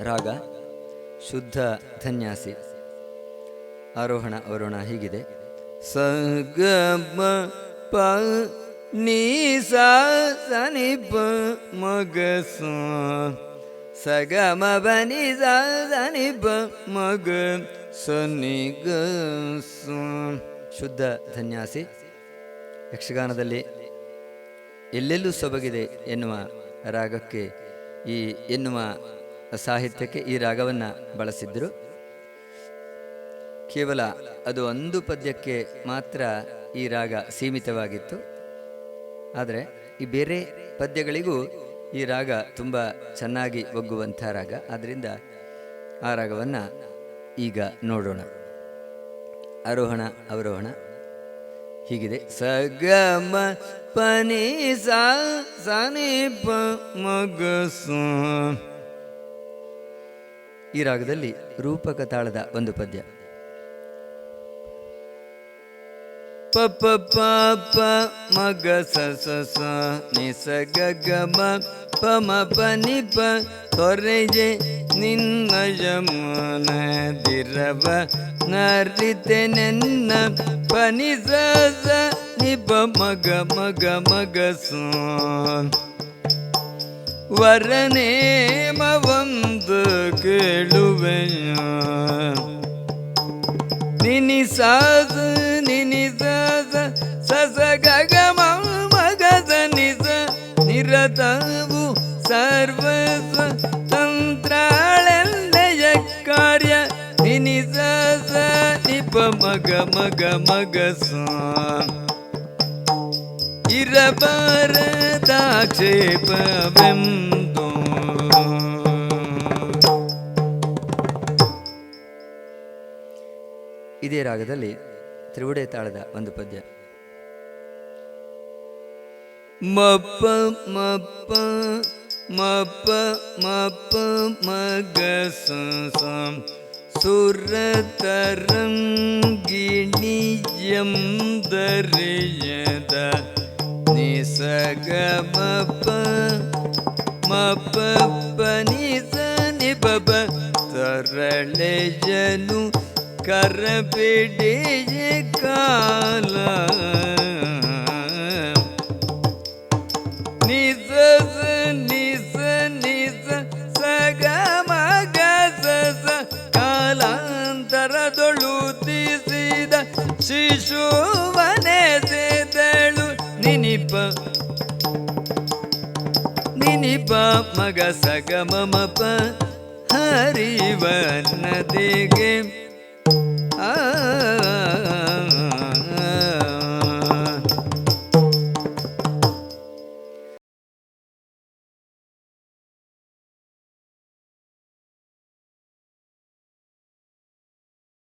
ರಾಗ, ಶುದ್ಧ ಧನ್ಯಾಸಿ. ಆರೋಹಣ ಅವರೋಹಣ ಹೀಗಿದೆ. ಸ ಗ ಪ, ನೀ ಸ ಸ, ನಿ, ಪ ಮಗ ಸ ಸ. ಗ ಮ ಬ ನಿ, ಸ ಸ, ನಿ, ಪ ಮಗ ಸ, ನಿ, ಗ, ಸ. ಶುದ್ಧ ಧನ್ಯಾಸಿ. ಯಕ್ಷಗಾನದಲ್ಲಿ ಎಲ್ಲೆಲ್ಲೂ ಸೊಬಗಿದೆ ಎನ್ನುವ ರಾಗಕ್ಕೆ ಈ ಎನ್ನುವ ಸಾಹಿತ್ಯಕ್ಕೆ ಈ ರಾಗವನ್ನು ಬಳಸಿದ್ದರು ಕೇವಲ ಅದು ಒಂದು ಪದ್ಯಕ್ಕೆ ಮಾತ್ರ ಈ ರಾಗ ಸೀಮಿತವಾಗಿತ್ತು. ಆದರೆ ಈ ಬೇರೆ ಪದ್ಯಗಳಿಗೂ ಈ ರಾಗ ತುಂಬ ಚೆನ್ನಾಗಿ ಒಗ್ಗುವಂಥ ರಾಗ. ಆದ್ದರಿಂದ ಆ ರಾಗವನ್ನು ಈಗ ನೋಡೋಣ. ಆರೋಹಣ, ಅವರೋಹಣ. ಹೀಗಿದೆ. ಸಗಮ ಪನಿ ಸ ಸ ನಿ ಪ ಮಗ ಈ ರಾಗದಲ್ಲಿ ರೂಪಕ ತಾಳದ ಒಂದು ಪದ್ಯ. ಪ ಪ ಪ ಪ ಮಗ ಸ ಸ ಸ, ನಿ, ಸ, ಗ ಗ, ಮ, ಪ ಮ, ಪ, ನಿ, ಪ ತೊರೆಜೆ ನಿನ್ನ ಯಮನ ದಿರವ ನರಿತೆ ನೆನ್ನ ಪ, ನಿ, ಸ ಸ, ನಿ, ಪ ಮಗ ಮಗ ಮಗ ಸ. ವರನೇಮ ಒಂದು ಕೇಳುವೆಯ ನಿನಿ ಸಾಸ ನಿನಿ ಸಾಸ ಸಸ ಗಗ ಮಗದ ನಿಸ ನಿರತವು ಸರ್ವಸ್ವ ತಂತ್ರಾಳೆಲ್ಲೆಯ ಕಾರ್ಯ ನಿನಿ ಸಾಸ ನಿಪ ಮಗ ಮಗ ಮಗ ಸ ಇರಬಾರದಾಕ್ಷೇಪವೆಂದು ಇದೇ ರಾಗದಲ್ಲಿ ತ್ರಿವುಡೆ ತಾಳದ ಒಂದು ಪದ್ಯ. ಮಪ್ಪ ಮಪ್ಪ ಮಪ್ಪ ಮಪ್ಪ, ಮಗ ಸ ಸ ಸುರತರಂಗಿಣಿಯಂ ದರಿಯದ ನಿಸಗ ಮಪ್ಪ ಮಪ್ಪ ಕರಬಿಡಿಯ ಕಾಲ काल। ಸಗ ಮಗ ಸ ಕಾಲಾಂತರದೊಳು ತಿಸಿದ ಶಿಶುವನೆ ನಿನಿಪ ನಿನಿಪ